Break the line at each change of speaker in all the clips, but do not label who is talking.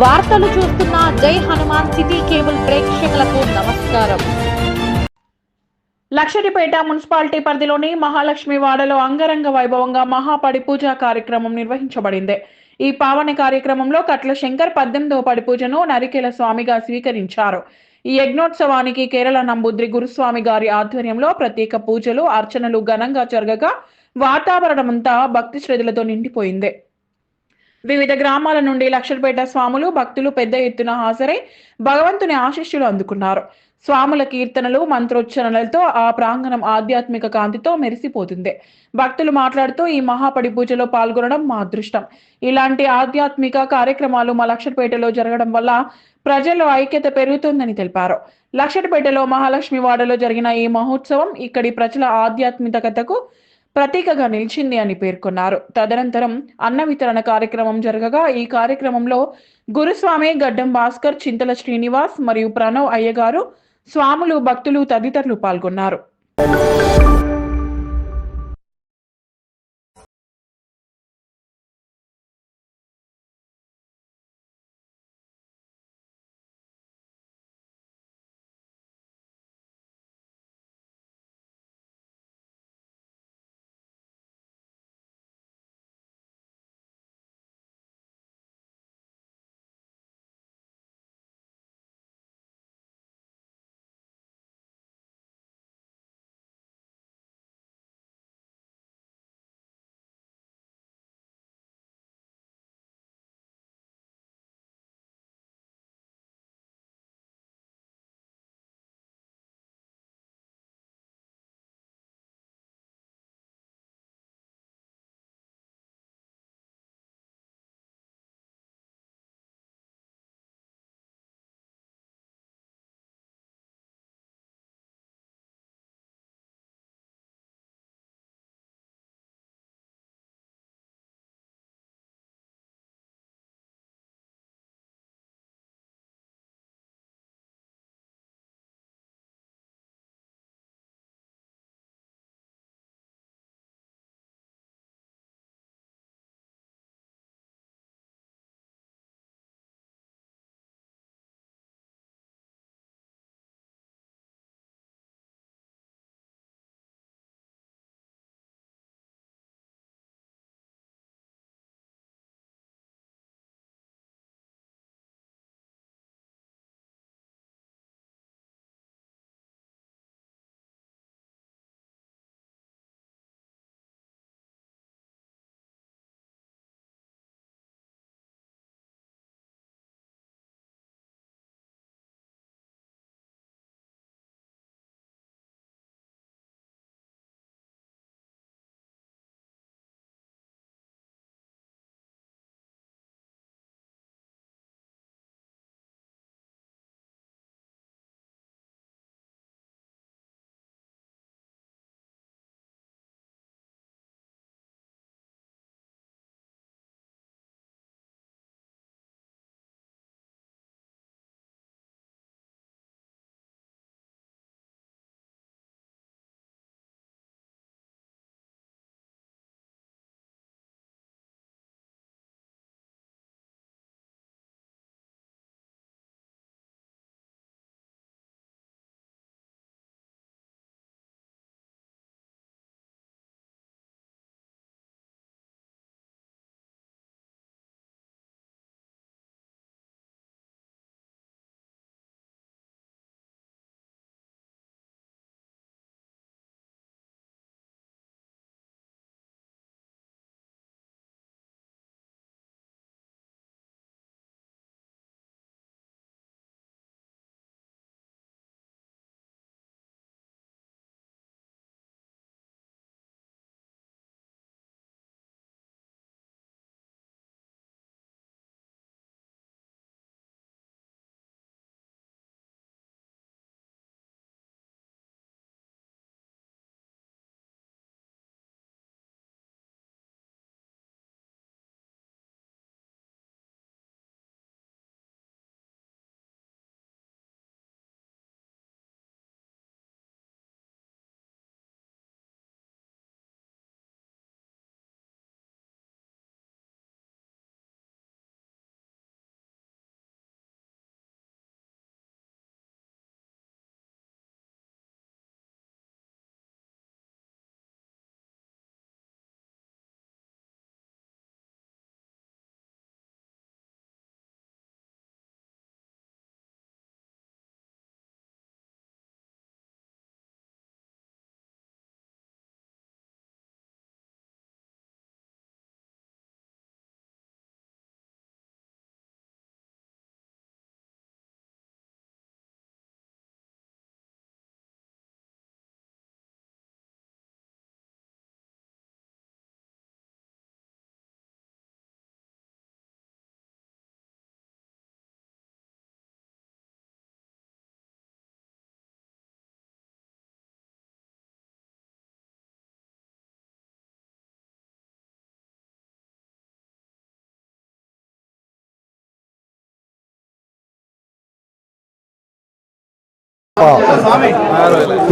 వార్తలు చూస్తున్న జై హనుమాన్ సిటీ కేబుల్ ప్రేక్షకులకు నమస్కారం.
లక్షడిపేట మున్సిపాలిటీ పరిధిలోని మహాలక్ష్మి వాడలో అంగరంగ వైభవంగా మహాపడి పూజా కార్యక్రమం నిర్వహించబడింది. ఈ పావన కార్యక్రమంలో కట్ల శంకర్ పద్దెనిమిదవ పడి పూజను నరికేల స్వామిగా స్వీకరించారు. ఈ యజ్ఞోత్సవానికి కేరళ నంబుద్రి గురుస్వామి గారి ఆధ్వర్యంలో ప్రత్యేక పూజలు అర్చనలు ఘనంగా జరగగా వాతావరణమంతా భక్తి శ్రద్ధలతో నిండిపోయింది. వివిధ గ్రామాల నుండి లక్షలపేట స్వాములు భక్తులు పెద్ద ఎత్తున హాజరై భగవంతుని ఆశీస్సులు అందుకున్నారు. స్వాముల కీర్తనలు మంత్రోచ్చరణలతో ఆ ప్రాంగణం ఆధ్యాత్మిక కాంతితో మెరిసిపోతుంది. భక్తులు మాట్లాడుతూ ఈ మహాపడి పూజలో పాల్గొనడం మా అదృష్టం. ఇలాంటి ఆధ్యాత్మిక కార్యక్రమాలు మా లక్షపేటలో జరగడం వల్ల ప్రజల్లో ఐక్యత పెరుగుతుందని తెలిపారు. లక్షపేటలో మహాలక్ష్మి వాడలో జరిగిన ఈ మహోత్సవం ఇక్కడి ప్రజల ఆధ్యాత్మికతకు ప్రతీకగా నిలిచింది అని పేర్కొన్నారు. తదనంతరం అన్న వితరణ కార్యక్రమం జరగగా ఈ కార్యక్రమంలో గురుస్వామి గడ్డం భాస్కర్ చింతల శ్రీనివాస్ మరియు ప్రణవ్ అయ్యగారు స్వాములు భక్తులు తదితరులు పాల్గొన్నారు.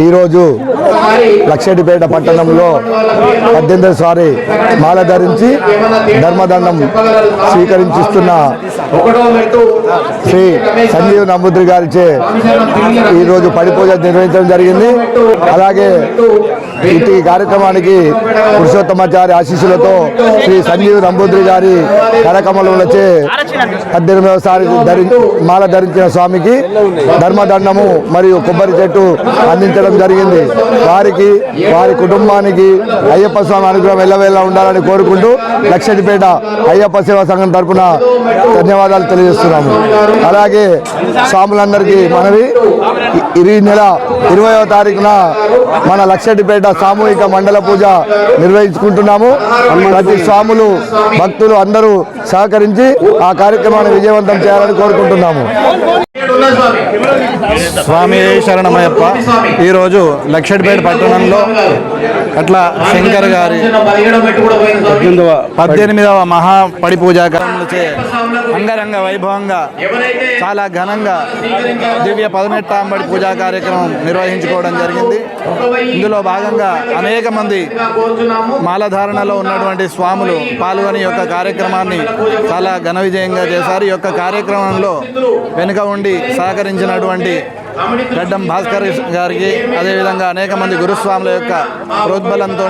ఈరోజు లక్షటిపేట పట్టణంలో పద్దెనిమిది సారి మాల ధరించి ధర్మదండం స్వీకరించిస్తున్న శ్రీ సంజీవ్ నమ్ముద్రి గారిచే ఈరోజు పడిపూజ నిర్వహించడం జరిగింది. అలాగే ఇటు ఈ కార్యక్రమానికి పురుషోత్తమాచారి ఆశీస్సులతో శ్రీ సంజీవ్ నంబూద్రి గారి కరకమలచే పద్దెనిమిదవసారి ధరి మాల ధరించిన స్వామికి ధర్మదండము మరియు కొబ్బరి చెట్టు అందించడం జరిగింది. వారికి వారి కుటుంబానికి అయ్యప్ప స్వామి అనుగ్రహం ఎల్లవేళ ఉండాలని కోరుకుంటూ లక్షటిపేట అయ్యప్ప సేవా సంఘం తరఫున ధన్యవాదాలు తెలియజేస్తున్నాము. అలాగే స్వాములందరికీ మనవి. ఈ- నెల ఇరవయవ తారీఖున మన లక్షటిపేట సామూహిక మండల పూజ నిర్వహించుకుంటున్నాము. ప్రతి స్వాములు భక్తులు అందరూ సహకరించి ఆ కార్యక్రమాన్ని విజయవంతం చేయాలని కోరుకుంటున్నాము.
స్వామి. శరణమయ్యప్ప. ఈరోజు లక్షడిపేట పట్టణంలో అట్లా శంకర్ గారి పద్దెనిమిదవ మహా పడి పూజా కార్యక్రమాలచే అంగరంగ వైభవంగా చాలా ఘనంగా దివ్య పదనెట్టాంబడి పూజా కార్యక్రమం నిర్వహించుకోవడం జరిగింది. ఇందులో భాగంగా అనేక మంది మాలధారణలో ఉన్నటువంటి స్వాములు పాల్గొని యొక్క కార్యక్రమాన్ని చాలా ఘన విజయంగా చేశారు. ఈ యొక్క కార్యక్రమంలో వెనుక ఉండి సహకరించినటువంటి గడ్డం భాస్కర్ గారికి అదేవిధంగా అనేక మంది గురుస్వాముల యొక్క ప్రోద్బలంతో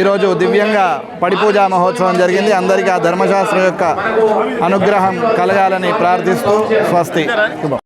ఈరోజు దివ్యంగా పడిపూజా మహోత్సవం జరిగింది. అందరికీ ఆ ధర్మశాస్త్రం యొక్క అనుగ్రహం కలగాలని ప్రార్థిస్తూ స్వస్తి.